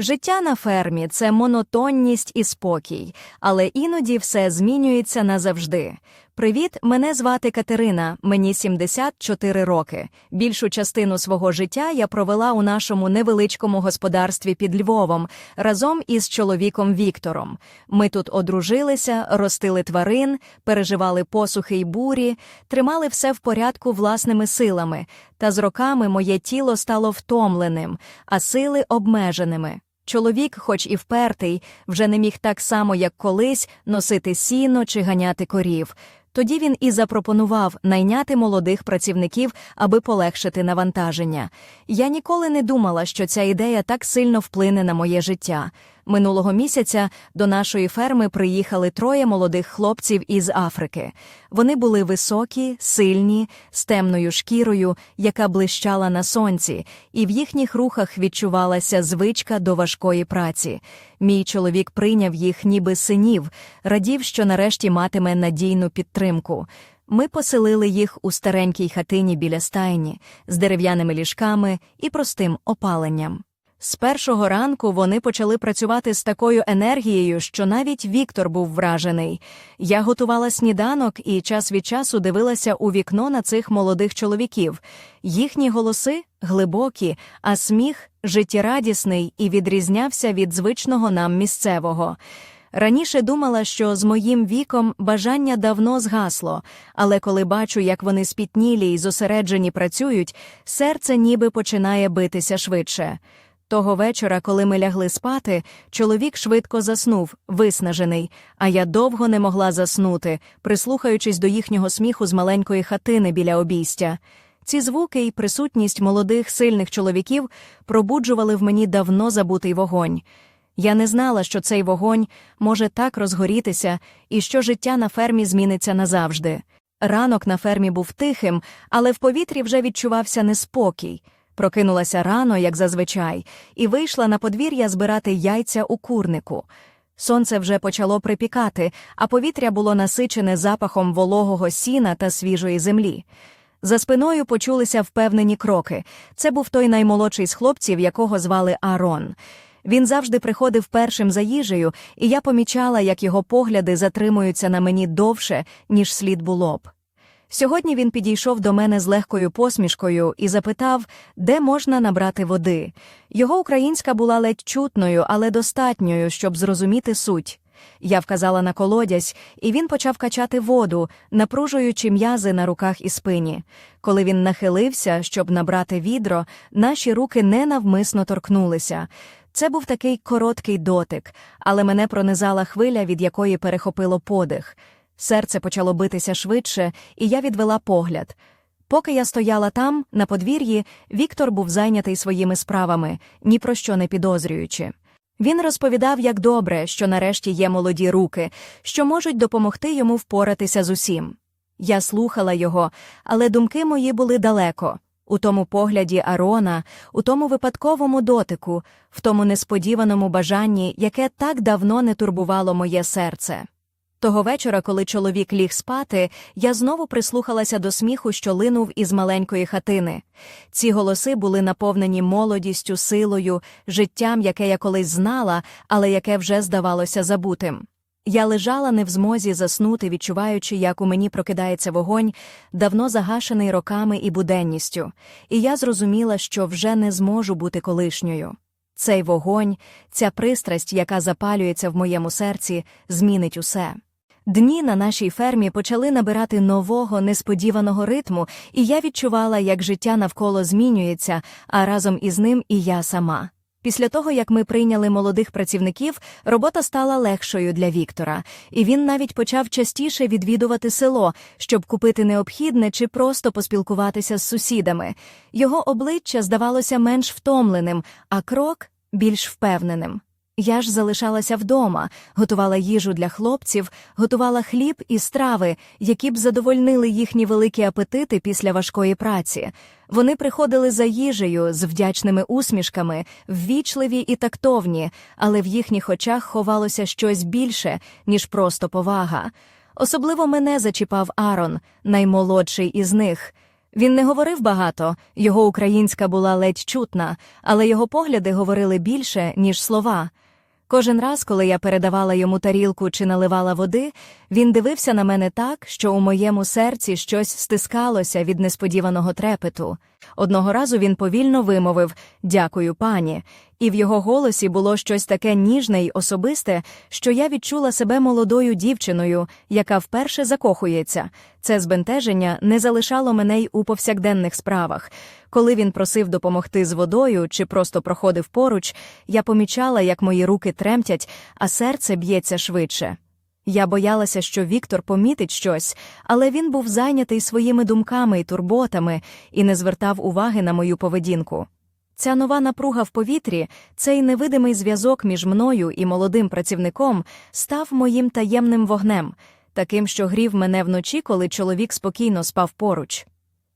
Життя на фермі це монотонність і спокій, але іноді все змінюється назавжди. Привіт, мене звати Катерина, мені 74 роки. Більшу частину свого життя я провела у нашому невеличкому господарстві під Львовом разом із чоловіком Віктором. Ми тут одружилися, ростили тварин, переживали посухи й бурі, тримали все в порядку власними силами, та з роками моє тіло стало втомленим, а сили обмеженими. Чоловік, хоч і впертий, вже не міг так само, як колись, носити сіно чи ганяти корів. Тоді він і запропонував найняти молодих працівників, аби полегшити навантаження. Я ніколи не думала, що ця ідея так сильно вплине на моє життя. Минулого місяця до нашої ферми приїхали троє молодих хлопців із Африки. Вони були високі, сильні, з темною шкірою, яка блищала на сонці, і в їхніх рухах відчувалася звичка до важкої праці. Мій чоловік прийняв їх ніби синів, радів, що нарешті матиме надійну підтримку. Ми поселили їх у старенькій хатині біля стайні з дерев'яними ліжками і простим опаленням. З першого ранку вони почали працювати з такою енергією, що навіть Віктор був вражений. Я готувала сніданок і час від часу дивилася у вікно на цих молодих чоловіків. Їхні голоси глибокі, а сміх життєрадісний і відрізнявся від звичного нам місцевого. Раніше думала, що з моїм віком бажання давно згасло, але коли бачу, як вони спітнілі і зосереджені працюють, серце ніби починає битися швидше. Того вечора, коли ми лягли спати, чоловік швидко заснув, виснажений, а я довго не могла заснути, прислухаючись до їхнього сміху з маленької хатини біля обійстя. Ці звуки і присутність молодих, сильних чоловіків пробуджували в мені давно забутий вогонь. Я не знала, що цей вогонь може так розгорітися і що життя на фермі зміниться назавжди. Ранок на фермі був тихим, але в повітрі вже відчувався неспокій. Прокинулася рано, як зазвичай, і вийшла на подвір'я збирати яйця у курнику. Сонце вже почало припікати, а повітря було насичене запахом вологого сіна та свіжої землі. За спиною почулися впевнені кроки. Це був той наймолодший з хлопців, якого звали Арон. Він завжди приходив першим за їжею, і я помічала, як його погляди затримуються на мені довше, ніж слід було б. Сьогодні він підійшов до мене з легкою посмішкою і запитав, де можна набрати води. Його українська була ледь чутною, але достатньою, щоб зрозуміти суть. Я вказала на колодязь, і він почав качати воду, напружуючи м'язи на руках і спині. Коли він нахилився, щоб набрати відро, наші руки ненавмисно торкнулися. Це був такий короткий дотик, але мене пронизала хвиля, від якої перехопило подих. Серце почало битися швидше, і я відвела погляд. Поки я стояла там, на подвір'ї, Віктор був зайнятий своїми справами, ні про що не підозрюючи. Він розповідав, як добре, що нарешті є молоді руки, що можуть допомогти йому впоратися з усім. Я слухала його, але думки мої були далеко. У тому погляді Арона, у тому випадковому дотику, в тому несподіваному бажанні, яке так давно не турбувало моє серце. Того вечора, коли чоловік ліг спати, я знову прислухалася до сміху, що линув із маленької хатини. Ці голоси були наповнені молодістю, силою, життям, яке я колись знала, але яке вже здавалося забутим. Я лежала не в змозі заснути, відчуваючи, як у мені прокидається вогонь, давно загашений роками і буденністю, і я зрозуміла, що вже не зможу бути колишньою. Цей вогонь, ця пристрасть, яка запалюється в моєму серці, змінить усе. Дні на нашій фермі почали набирати нового, несподіваного ритму, і я відчувала, як життя навколо змінюється, а разом із ним і я сама. Після того, як ми прийняли молодих працівників, робота стала легшою для Віктора, і він навіть почав частіше відвідувати село, щоб купити необхідне чи просто поспілкуватися з сусідами. Його обличчя здавалося менш втомленим, а крок більш впевненим. Я ж залишалася вдома, готувала їжу для хлопців, готувала хліб і страви, які б задовольнили їхні великі апетити після важкої праці. Вони приходили за їжею з вдячними усмішками, ввічливі і тактовні, але в їхніх очах ховалося щось більше, ніж просто повага. Особливо мене зачіпав Арон, наймолодший із них. Він не говорив багато, його українська була ледь чутна, але його погляди говорили більше, ніж слова. Кожен раз, коли я передавала йому тарілку чи наливала води, він дивився на мене так, що у моєму серці щось стискалося від несподіваного трепету. Одного разу він повільно вимовив Дякую, пані, і в його голосі було щось таке ніжне й особисте, що я відчула себе молодою дівчиною, яка вперше закохується. Це збентеження не залишало мене й у повсякденних справах. Коли він просив допомогти з водою чи просто проходив поруч, я помічала, як мої руки тремтять, а серце б'ється швидше. Я боялася, що Віктор помітить щось, але він був зайнятий своїми думками і турботами і не звертав уваги на мою поведінку. Ця нова напруга в повітрі, цей невидимий зв'язок між мною і молодим працівником став моїм таємним вогнем, таким, що грів мене вночі, коли чоловік спокійно спав поруч.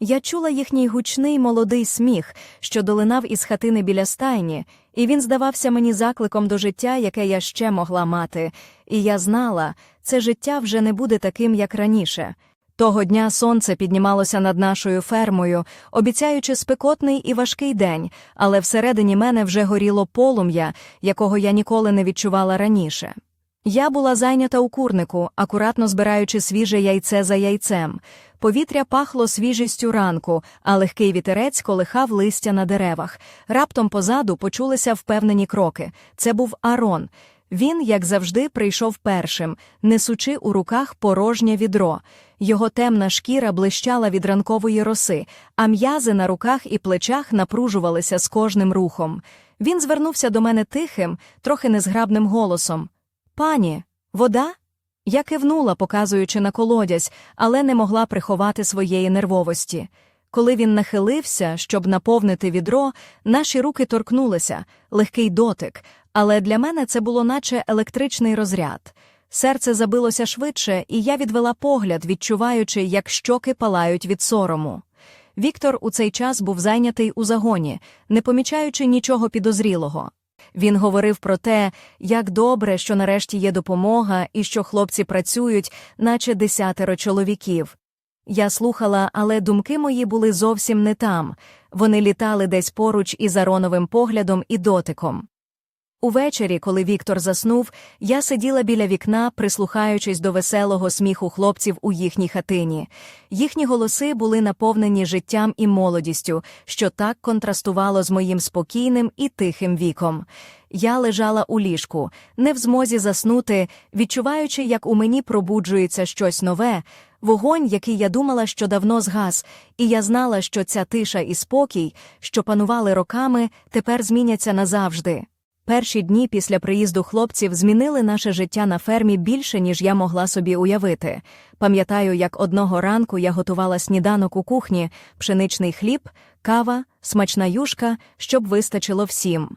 Я чула їхній гучний молодий сміх, що долинав із хатини біля стайні, і він здавався мені закликом до життя, яке я ще могла мати, і я знала, це життя вже не буде таким, як раніше. Того дня сонце піднімалося над нашою фермою, обіцяючи спекотний і важкий день, але всередині мене вже горіло полум'я, якого я ніколи не відчувала раніше. Я була зайнята у курнику, акуратно збираючи свіже яйце за яйцем. Повітря пахло свіжістю ранку, а легкий вітерець колихав листя на деревах. Раптом позаду почулися впевнені кроки. Це був Арон. Він, як завжди, прийшов першим, несучи у руках порожнє відро. Його темна шкіра блищала від ранкової роси, а м'язи на руках і плечах напружувалися з кожним рухом. Він звернувся до мене тихим, трохи незграбним голосом. Пані, вода? Я кивнула, показуючи на колодязь, але не могла приховати своєї нервовості. Коли він нахилився, щоб наповнити відро, наші руки торкнулися, легкий дотик, але для мене це було наче електричний розряд. Серце забилося швидше, і я відвела погляд, відчуваючи, як щоки палають від сорому. Віктор у цей час був зайнятий у загоні, не помічаючи нічого підозрілого. Він говорив про те, як добре, що нарешті є допомога і що хлопці працюють, наче десятеро чоловіків. Я слухала, але думки мої були зовсім не там вони літали десь поруч із Ароновим поглядом і дотиком. Увечері, коли Віктор заснув, я сиділа біля вікна, прислухаючись до веселого сміху хлопців у їхній хатині. Їхні голоси були наповнені життям і молодістю, що так контрастувало з моїм спокійним і тихим віком. Я лежала у ліжку, не в змозі заснути, відчуваючи, як у мені пробуджується щось нове, вогонь, який я думала, що давно згас, і я знала, що ця тиша і спокій, що панували роками, тепер зміняться назавжди. Перші дні після приїзду хлопців змінили наше життя на фермі більше, ніж я могла собі уявити. Пам'ятаю, як одного ранку я готувала сніданок у кухні, пшеничний хліб, кава, смачна юшка, щоб вистачило всім.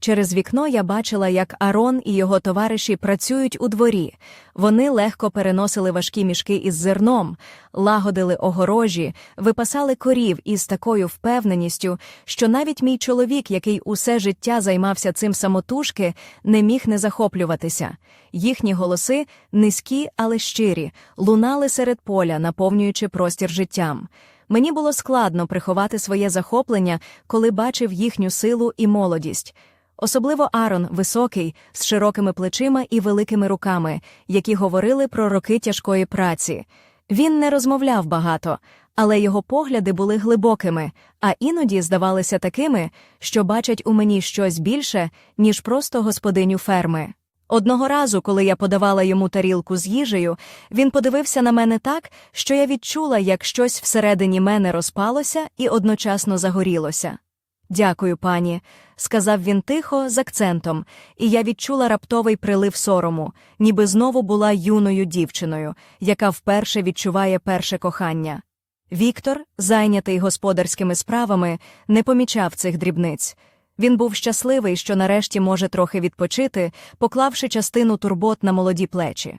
Через вікно я бачила, як Арон і його товариші працюють у дворі. Вони легко переносили важкі мішки із зерном, лагодили огорожі, випасали корів із такою впевненістю, що навіть мій чоловік, який усе життя займався цим самотужки, не міг не захоплюватися. Їхні голоси, низькі, але щирі, лунали серед поля, наповнюючи простір життям. Мені було складно приховати своє захоплення, коли бачив їхню силу і молодість. Особливо Арон, високий, з широкими плечима і великими руками, які говорили про роки тяжкої праці. Він не розмовляв багато, але його погляди були глибокими, а іноді здавалися такими, що бачать у мені щось більше, ніж просто господиню ферми. Одного разу, коли я подавала йому тарілку з їжею, він подивився на мене так, що я відчула, як щось всередині мене розпалося і одночасно загорілося. Дякую, пані, сказав він тихо, з акцентом, і я відчула раптовий прилив сорому, ніби знову була юною дівчиною, яка вперше відчуває перше кохання. Віктор, зайнятий господарськими справами, не помічав цих дрібниць. Він був щасливий, що нарешті може трохи відпочити, поклавши частину турбот на молоді плечі.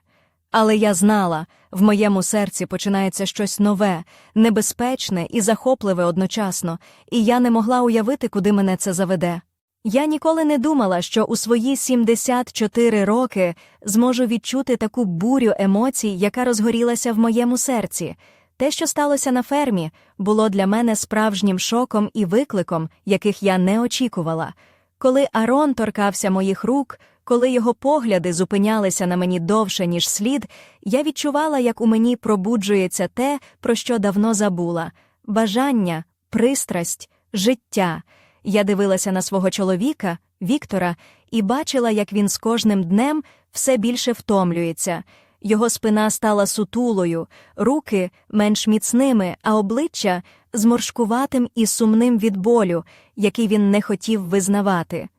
Але я знала, в моєму серці починається щось нове, небезпечне і захопливе одночасно, і я не могла уявити, куди мене це заведе. Я ніколи не думала, що у свої 74 роки зможу відчути таку бурю емоцій, яка розгорілася в моєму серці. Те, що сталося на фермі, було для мене справжнім шоком і викликом, яких я не очікувала. Коли Арон торкався моїх рук, коли його погляди зупинялися на мені довше, ніж слід, я відчувала, як у мені пробуджується те, про що давно забула бажання, пристрасть, життя. Я дивилася на свого чоловіка, Віктора, і бачила, як він з кожним днем все більше втомлюється. Його спина стала сутулою, руки менш міцними, а обличчя зморшкуватим і сумним від болю, який він не хотів визнавати.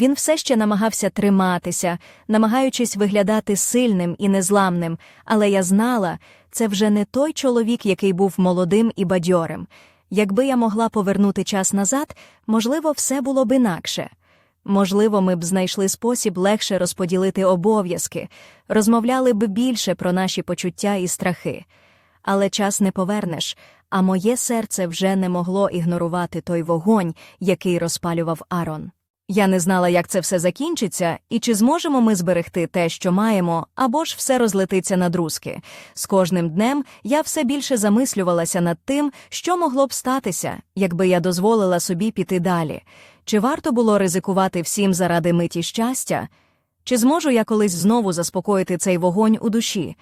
Він все ще намагався триматися, намагаючись виглядати сильним і незламним, але я знала, це вже не той чоловік, який був молодим і бадьорим. Якби я могла повернути час назад, можливо, все було б інакше. Можливо, ми б знайшли спосіб легше розподілити обов'язки, розмовляли б більше про наші почуття і страхи. Але час не повернеш, а моє серце вже не могло ігнорувати той вогонь, який розпалював Арон. Я не знала, як це все закінчиться, і чи зможемо ми зберегти те, що маємо, або ж все розлетиться на друзки. З кожним днем я все більше замислювалася над тим, що могло б статися, якби я дозволила собі піти далі. Чи варто було ризикувати всім заради миті щастя? Чи зможу я колись знову заспокоїти цей вогонь у душі?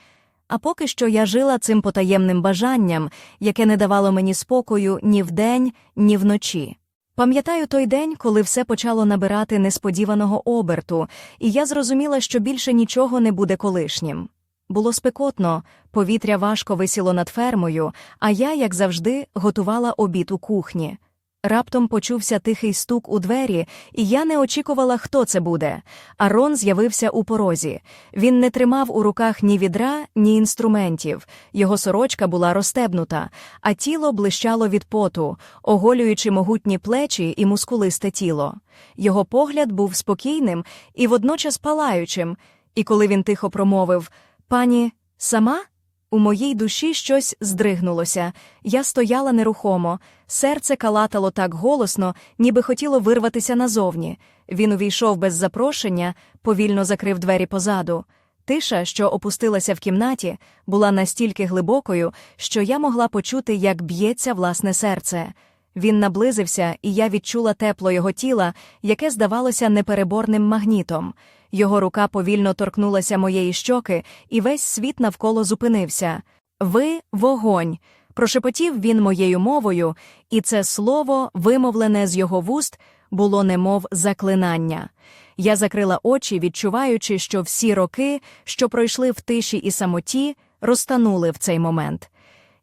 А поки що я жила цим потаємним бажанням, яке не давало мені спокою ні вдень, ні вночі. Пам'ятаю той день, коли все почало набирати несподіваного оберту, і я зрозуміла, що більше нічого не буде колишнім. Було спекотно, повітря важко висіло над фермою, а я, як завжди, готувала обід у кухні. Раптом почувся тихий стук у двері, і я не очікувала, хто це буде. Арон з'явився у порозі. Він не тримав у руках ні відра, ні інструментів. Його сорочка була розстебнута, а тіло блищало від поту, оголюючи могутні плечі і мускулисте тіло. Його погляд був спокійним і водночас палаючим, і коли він тихо промовив Пані, сама? У моїй душі щось здригнулося. Я стояла нерухомо, серце калатало так голосно, ніби хотіло вирватися назовні. Він увійшов без запрошення, повільно закрив двері позаду. Тиша, що опустилася в кімнаті, була настільки глибокою, що я могла почути, як б'ється власне серце. Він наблизився, і я відчула тепло його тіла, яке здавалося непереборним магнітом. Його рука повільно торкнулася моєї щоки, і весь світ навколо зупинився. Ви вогонь. Прошепотів він моєю мовою, і це слово, вимовлене з його вуст, було немов заклинання. Я закрила очі, відчуваючи, що всі роки, що пройшли в тиші і самоті, розтанули в цей момент.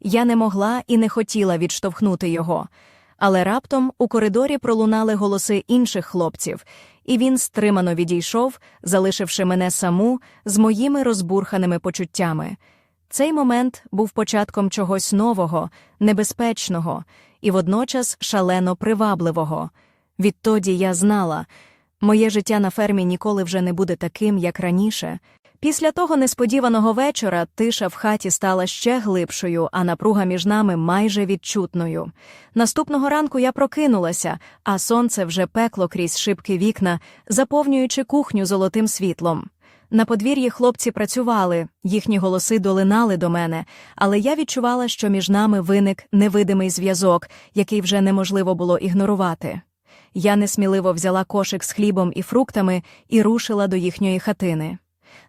Я не могла і не хотіла відштовхнути його. Але раптом у коридорі пролунали голоси інших хлопців, і він стримано відійшов, залишивши мене саму з моїми розбурханими почуттями. Цей момент був початком чогось нового, небезпечного і водночас шалено привабливого. Відтоді я знала, моє життя на фермі ніколи вже не буде таким, як раніше. Після того несподіваного вечора тиша в хаті стала ще глибшою, а напруга між нами майже відчутною. Наступного ранку я прокинулася, а сонце вже пекло крізь шибки вікна, заповнюючи кухню золотим світлом. На подвір'ї хлопці працювали, їхні голоси долинали до мене, але я відчувала, що між нами виник невидимий зв'язок, який вже неможливо було ігнорувати. Я несміливо взяла кошик з хлібом і фруктами і рушила до їхньої хатини.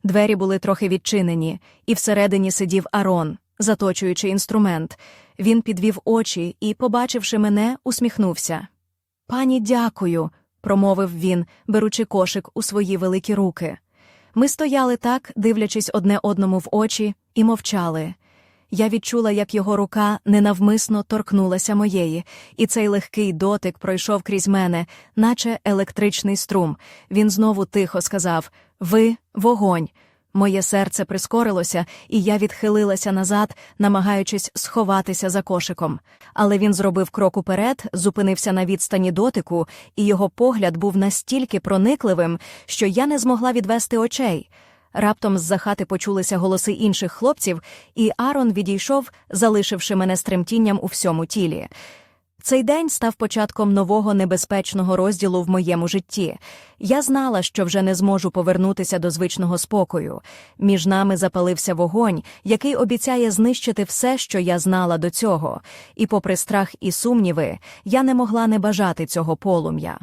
Двері були трохи відчинені, і всередині сидів Арон, заточуючи інструмент. Він підвів очі і, побачивши мене, усміхнувся. Пані, дякую, промовив він, беручи кошик у свої великі руки. Ми стояли так, дивлячись одне одному в очі, і мовчали. Я відчула, як його рука ненавмисно торкнулася моєї, і цей легкий дотик пройшов крізь мене, наче електричний струм. Він знову тихо сказав Ви вогонь. Моє серце прискорилося, і я відхилилася назад, намагаючись сховатися за кошиком. Але він зробив крок уперед, зупинився на відстані дотику, і його погляд був настільки проникливим, що я не змогла відвести очей. Раптом з-за хати почулися голоси інших хлопців, і Арон відійшов, залишивши мене з тремтінням у всьому тілі. Цей день став початком нового небезпечного розділу в моєму житті. Я знала, що вже не зможу повернутися до звичного спокою. Між нами запалився вогонь, який обіцяє знищити все, що я знала до цього. І, попри страх і сумніви, я не могла не бажати цього полум'я.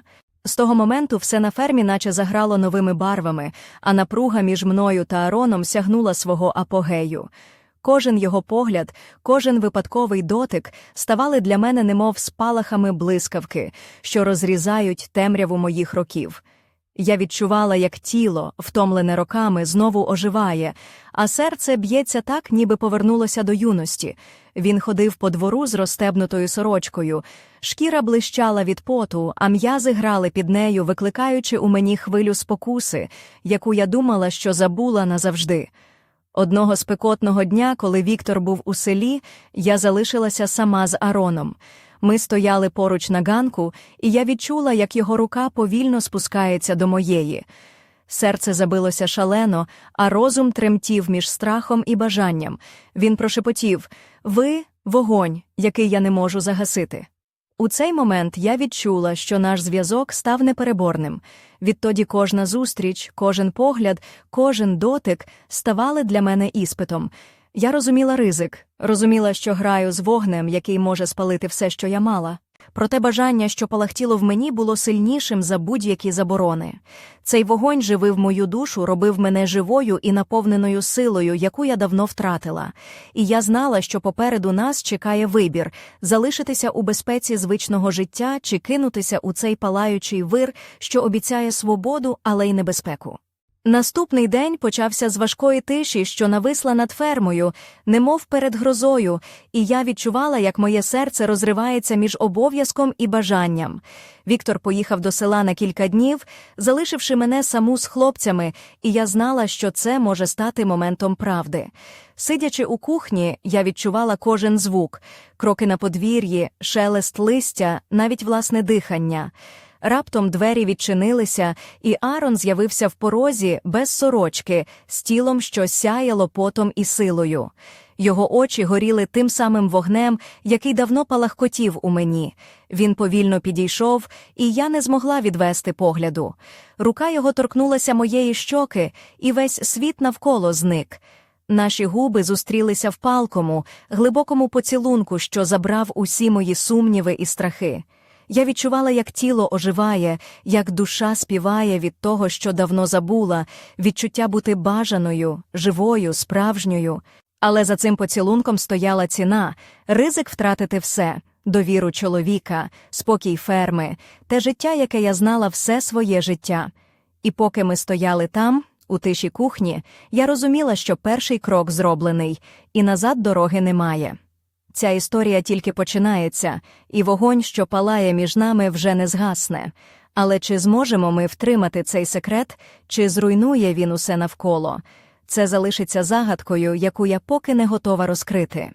З того моменту все на фермі наче заграло новими барвами, а напруга між мною та Ароном сягнула свого апогею. Кожен його погляд, кожен випадковий дотик ставали для мене немов спалахами блискавки, що розрізають темряву моїх років. Я відчувала, як тіло, втомлене роками, знову оживає, а серце б'ється так, ніби повернулося до юності. Він ходив по двору з розстебнутою сорочкою. Шкіра блищала від поту, а м'язи грали під нею, викликаючи у мені хвилю спокуси, яку я думала, що забула назавжди. Одного спекотного дня, коли Віктор був у селі, я залишилася сама з Ароном. Ми стояли поруч на ганку, і я відчула, як його рука повільно спускається до моєї. Серце забилося шалено, а розум тремтів між страхом і бажанням. Він прошепотів Ви вогонь, який я не можу загасити. У цей момент я відчула, що наш зв'язок став непереборним. Відтоді кожна зустріч, кожен погляд, кожен дотик ставали для мене іспитом. Я розуміла ризик, розуміла, що граю з вогнем, який може спалити все, що я мала. Проте бажання, що палахтіло в мені, було сильнішим за будь-які заборони. Цей вогонь живив мою душу, робив мене живою і наповненою силою, яку я давно втратила. І я знала, що попереду нас чекає вибір залишитися у безпеці звичного життя чи кинутися у цей палаючий вир, що обіцяє свободу, але й небезпеку. Наступний день почався з важкої тиші, що нависла над фермою, немов перед грозою, і я відчувала, як моє серце розривається між обов'язком і бажанням. Віктор поїхав до села на кілька днів, залишивши мене саму з хлопцями, і я знала, що це може стати моментом правди. Сидячи у кухні, я відчувала кожен звук кроки на подвір'ї, шелест листя, навіть власне дихання. Раптом двері відчинилися, і Арон з'явився в порозі без сорочки, з тілом, що сяяло потом і силою. Його очі горіли тим самим вогнем, який давно палахкотів у мені. Він повільно підійшов, і я не змогла відвести погляду. Рука його торкнулася моєї щоки, і весь світ навколо зник. Наші губи зустрілися в палкому, глибокому поцілунку, що забрав усі мої сумніви і страхи. Я відчувала, як тіло оживає, як душа співає від того, що давно забула, відчуття бути бажаною, живою, справжньою. Але за цим поцілунком стояла ціна ризик втратити все довіру чоловіка, спокій ферми, те життя, яке я знала все своє життя. І поки ми стояли там, у тиші кухні, я розуміла, що перший крок зроблений, і назад дороги немає. Ця історія тільки починається, і вогонь, що палає між нами, вже не згасне. Але чи зможемо ми втримати цей секрет, чи зруйнує він усе навколо? Це залишиться загадкою, яку я поки не готова розкрити.